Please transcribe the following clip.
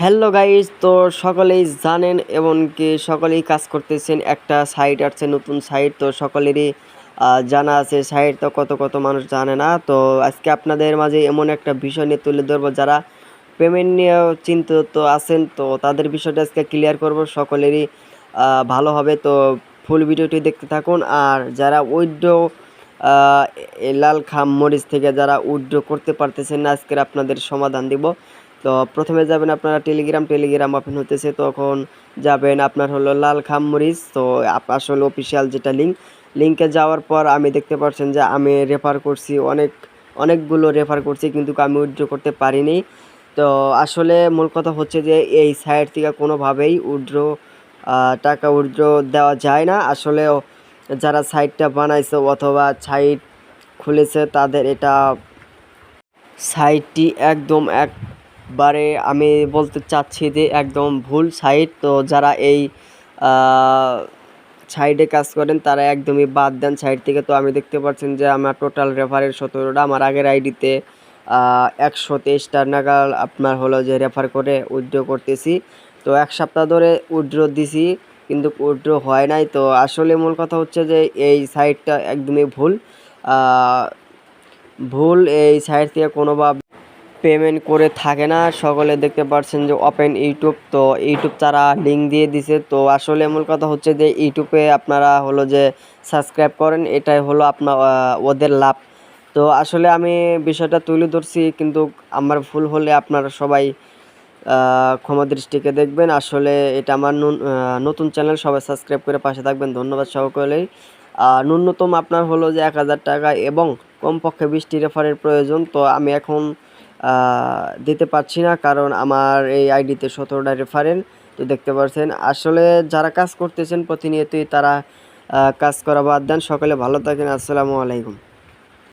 Hello guys তো সকলেই জানেন এমনকি সকলেই কাজ করতেছেন একটা সাইট আসছে নতুন সাইট তো সকলেরই জানা আছে সাইট তো কত কত মানুষ জানে না। তো আজকে আপনাদের মাঝে এমন একটা বিষয় নিয়ে তুলে ধরবো, যারা পেমেন্ট নিয়ে চিন্তিত আছেন, তো তাদের বিষয়টা আজকে ক্লিয়ার করব। সকলেরই ভালো হবে, তো ফুল ভিডিওটি দেখতে থাকুন। আর যারা উইড্রো লাল খাম মরিচ থেকে যারা উইড্রো করতে পারতেছেন না, আজকের আপনাদের সমাধান দিব। তো প্রথমে যাবেন আপনারা টেলিগ্রাম টেলিগ্রাম ওপেন হতেছে তখন যাবেন আপনার হলো লাল খাম মরিচ, তো আসলে অফিসিয়াল যেটা লিঙ্ক লিঙ্কে যাওয়ার পর আমি দেখতে পাচ্ছেন যে আমি রেফার করছি, অনেক, অনেকগুলো রেফার করছি, কিন্তু আমি উইথড্র করতে পারিনি। তো আসলে মূল কথা হচ্ছে যে এই সাইট থেকে কোনোভাবেই উইথড্র টাকা উইথড্র দেওয়া যায় না। আসলে যারা সাইটটা বানাইছে অথবা সাইট খুলেছে, তাদের এটা সাইটটি একদম একবারে আমি বলতে চাচ্ছি যে একদম ভুল সাইট তো যারা এই সাইডে কাজ করেন, তারা একদমই বাদ দেন সাইড থেকে। তো আমি দেখতে পাচ্ছেন যে আমার টোটাল রেফারের সতেরোটা। আমার আগের আইডিতে একশো তেইশটা নাগাল আপনার হলো যে রেফার করে উইড্রো করতেছি। তো এক সপ্তাহ ধরে উইথড্র দিছি, কিন্তু উইড্রো হয় নাই। তো আসলে মূল কথা হচ্ছে যে এই সাইটটা একদমই ভুল। ভুল এই সাইট থেকে কোনোভাবে পেমেন্ট করে থাকে না। সকলে দেখতে পাচ্ছেন যে ওপেন ইউটিউব তো ইউটিউব তারা লিঙ্ক দিয়ে দিছে। তো আসলে মূল কথা হচ্ছে যে ইউটিউবে আপনারা হলো যে সাবস্ক্রাইব করেন, এটাই হলো আপনার ওদের লাভ। তো আসলে আমি বিষয়টা তুলে ধরছি, কিন্তু আমার ভুল হলে আপনারা সবাই ক্ষমা দৃষ্টিকে দেখবেন। আসলে এটা আমার নতুন চ্যানেল সবাই সাবস্ক্রাইব করে পাশে থাকবেন। ধন্যবাদ সকলেই। ন্যূনতম আপনার হলো যে এক হাজার টাকা এবং কমপক্ষে বিশটি রেফারের প্রয়োজন। তো আমি এখন দিতে পারছি না, কারণ আমার এই আইডিতে সতেরোটা রেফারেন্ট তো দেখতে পাচ্ছেন আসলে যারা কাজ করতেছেন প্রতিনিয়তই তারা কাজ করা বাদ দেন। সকলে ভালো থাকেন। আসসালামু আলাইকুম।